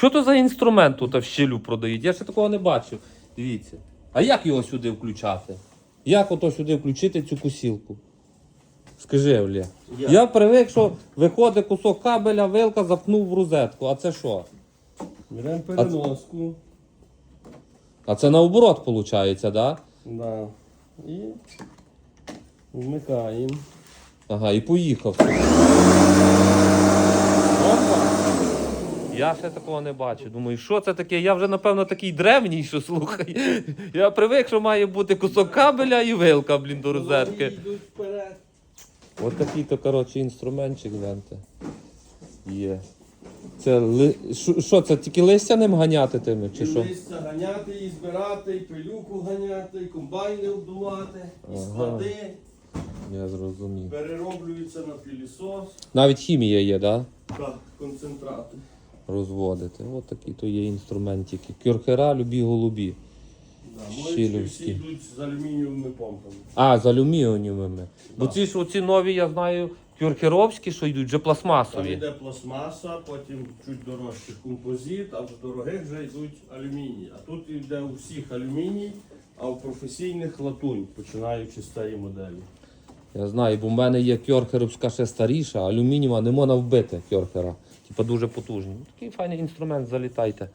Що то за інструмент тут в щелю продають? Я ще такого не бачив. Дивіться. А як його сюди включати? Як ото сюди включити цю косілку? Скажи, Олє. Як? Я привик, що виходить кусок кабеля, вилка запнув в розетку. А це що? Беремо переноску. А це наоборот виходить, так? Да? Да. І вмикаємо. Ага, і поїхав. Я ще такого не бачу. Думаю, що це таке? Я вже, напевно, такий древній, що слухай. Я привик, що має бути кусок кабеля і вилка, блін, до розетки. Ось такий то, коротше, інструментчик, гляньте. Є. Це ли... що- це, тільки листя ним ганяти тими, чи І що? листя ганяти, і збирати, і пилюку ганяти, і комбайни обдувати, і Ага. склади. Я зрозумів. Перероблюється на пілісос. Навіть хімія є, так? Да? Так, концентрати. Розводити. Ось такі то є інструментики. Кюрхера, любі голубі. Да, моечки всі йдуть з алюмінієвими помпами. А, з алюмінієвими. Бо ці ж оці нові, я знаю, кюрхеровські, що йдуть вже Там пластмасові. йде пластмаса, потім чуть дорожче композит, а в дорогих вже йдуть алюміній. А тут йде у всіх алюміній, а у професійних латунь, починаючи з цієї моделі. Я знаю, бо в мене є кьорхеровська ще старіша, алюмінієва не можна вбити кьорхера. Типа дуже потужні. Ну, Такий файний інструмент, залітайте.